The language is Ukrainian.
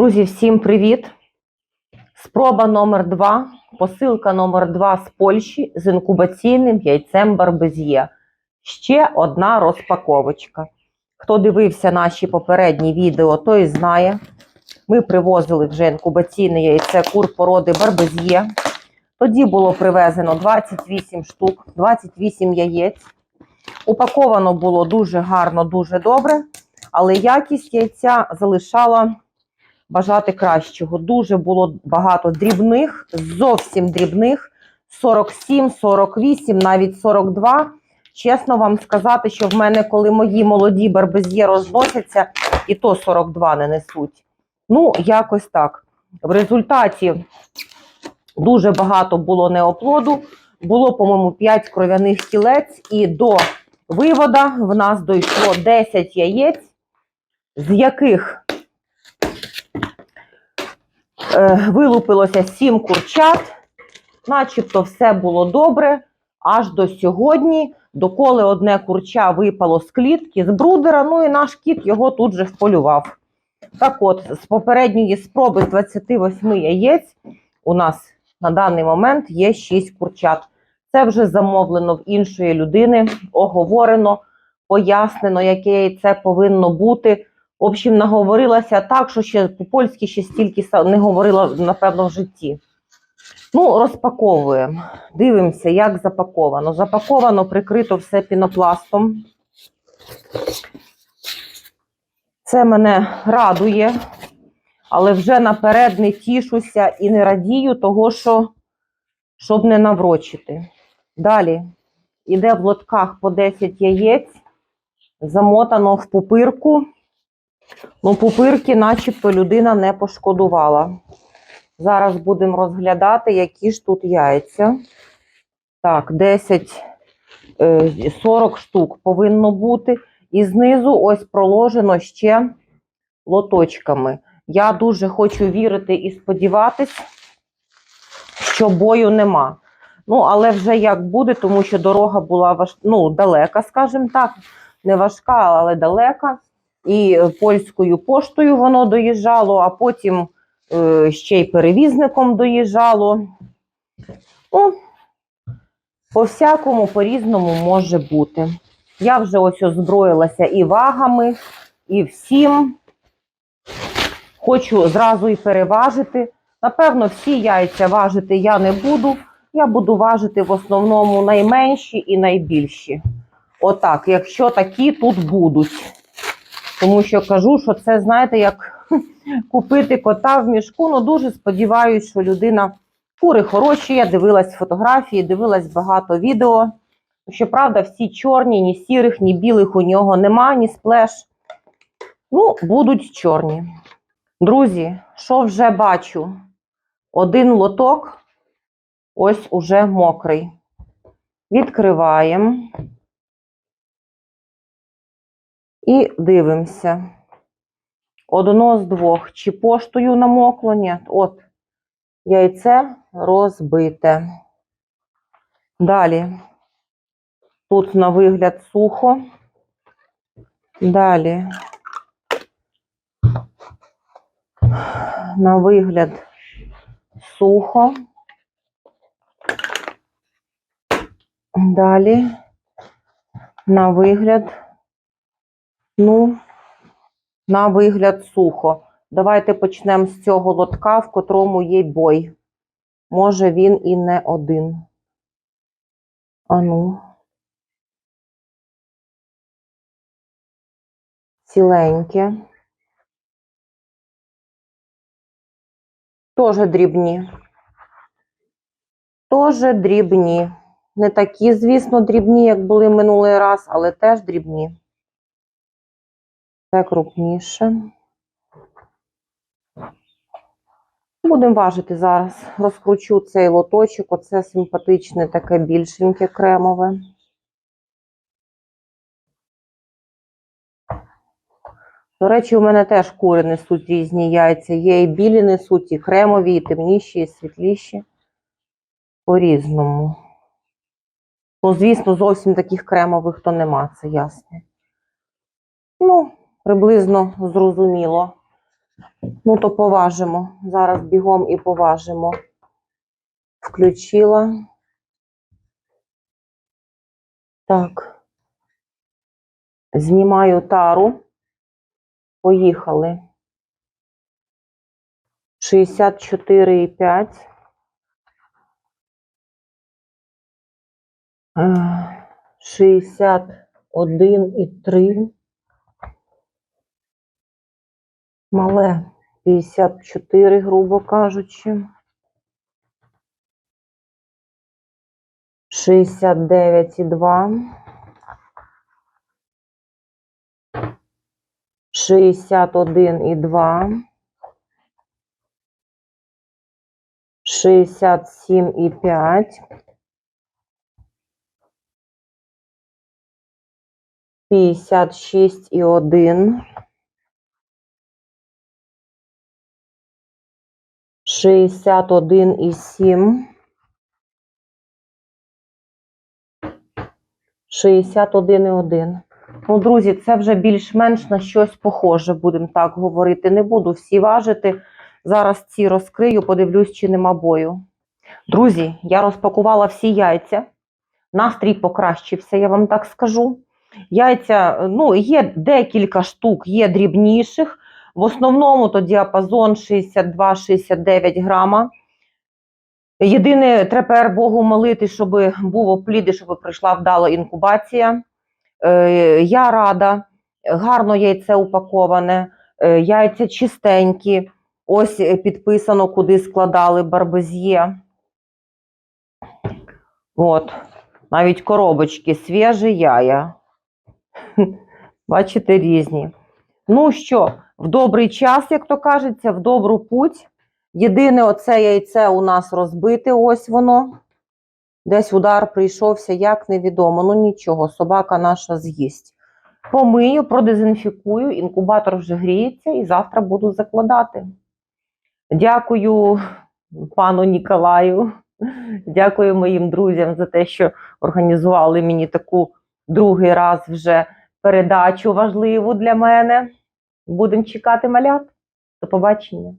Друзі, всім привіт! Спроба номер 2 посилка номер 2 з Польщі з інкубаційним яйцем Барбез'є. Ще одна розпаковочка. Хто дивився наші попередні відео, той знає. Ми привозили вже інкубаційне яйце кур породи Барбез'є. Тоді було привезено 28 штук, 28 яєць. Упаковано було дуже гарно, дуже добре, але якість яйця залишала бажати кращого. Дуже було багато дрібних, зовсім дрібних. 47, 48, навіть 42. Чесно вам сказати, що в мене, коли мої молоді барбез'є розносяться, і то 42 не несуть. Ну, якось так. В результаті дуже багато було неоплоду. Було, по-моєму, 5 кров'яних кілець, і до вивода в нас дійшло 10 яєць, з яких вилупилося 7 курчат, начебто все було добре. Аж до сьогодні, доколи одне курча випало з клітки, з брудера, ну і наш кіт його тут же вполював. Так от, з попередньої спроби з 28 яєць у нас на даний момент є 6 курчат. Це вже замовлено в іншої людини, оговорено, пояснено, яке яйце повинно бути. В общем, наговорилася так, що ще по-польськи ще стільки не говорила, напевно, в житті. Ну, розпаковуємо. Дивимося, як запаковано. Запаковано, прикрито все пінопластом. Це мене радує, але вже наперед не тішуся і не радію того, що щоб не наврочити. Далі іде в лотках по 10 яєць, замотано в пупирку. Ну, пупирки, начебто, людина не пошкодувала. Зараз будемо розглядати, які ж тут яйця. Так, 10, е, 40 штук повинно бути. І знизу ось проложено ще лоточками. Я дуже хочу вірити і сподіватись, що бою нема. Ну, але вже як буде, тому що дорога була важ... ну, далека, скажімо так, не важка, але далека. І польською поштою воно доїжджало, а потім е, ще й перевізником доїжджало. Ну, по-всякому, по-різному може бути. Я вже ось озброїлася і вагами, і всім. Хочу зразу і переважити. Напевно, всі яйця важити я не буду. Я буду важити в основному найменші і найбільші. Отак, якщо такі тут будуть. Тому що кажу, що це, знаєте, як купити кота в мішку. Ну, дуже сподіваюся, що людина кури хороші. Я дивилась фотографії, дивилась багато відео. Щоправда, всі чорні, ні сірих, ні білих у нього нема, ні сплеш. Ну, будуть чорні. Друзі, що вже бачу? Один лоток ось уже мокрий. Відкриваємо і дивимося. Одно з двох. Чи поштою намокло? Ні. От, яйце розбите. Далі. Тут на вигляд сухо. Далі. На вигляд сухо. Далі. На вигляд. Ну, на вигляд сухо. Давайте почнемо з цього лотка, в котрому є бой. Може, він і не один. Ану. Ціленьке. Тоже дрібні. Тоже дрібні. Не такі, звісно, дрібні, як були минулий раз, але теж дрібні. Це крупніше. Будемо важити зараз. Розкручу цей лоточок. Оце симпатичне, таке більшеньке кремове. До речі, у мене теж кури несуть різні яйця. Є і білі несуть, і кремові, і темніші, і світліші. По-різному. Ну, звісно, зовсім таких кремових то нема, це ясно. Ну, приблизно зрозуміло. Ну, то поважимо. Зараз бігом і поважимо. Включила. Так. Знімаю тару. Поїхали. 64,5. Е, 61,3. Мале 54, грубо кажучи. 69,2. 61,2. 67,5. 56,1. 61,7. 61,1. Ну, друзі, це вже більш-менш на щось похоже, будемо так говорити. Не буду всі важити. Зараз ці розкрию, подивлюсь, чи нема бою. Друзі, я розпакувала всі яйця. Настрій покращився, я вам так скажу. Яйця, ну, є декілька штук, є дрібніших. В основному то діапазон 62-69 грама. Єдине, треба Богу молити, щоб був оплід і щоб прийшла вдала інкубація. Е, я рада, гарно яйце упаковане, е, яйця чистенькі. Ось підписано, куди складали барбезє. От, навіть коробочки, свіжі яя. Бачите, різні. Ну що, в добрий час, як то кажеться, в добру путь. Єдине оце яйце у нас розбите, ось воно. Десь удар прийшовся, як невідомо. Ну нічого, собака наша з'їсть. Помию, продезінфікую, інкубатор вже гріється і завтра буду закладати. Дякую пану Ніколаю. Дякую моїм друзям за те, що організували мені таку другий раз вже передачу важливу для мене. Будемо чекати малят. До побачення.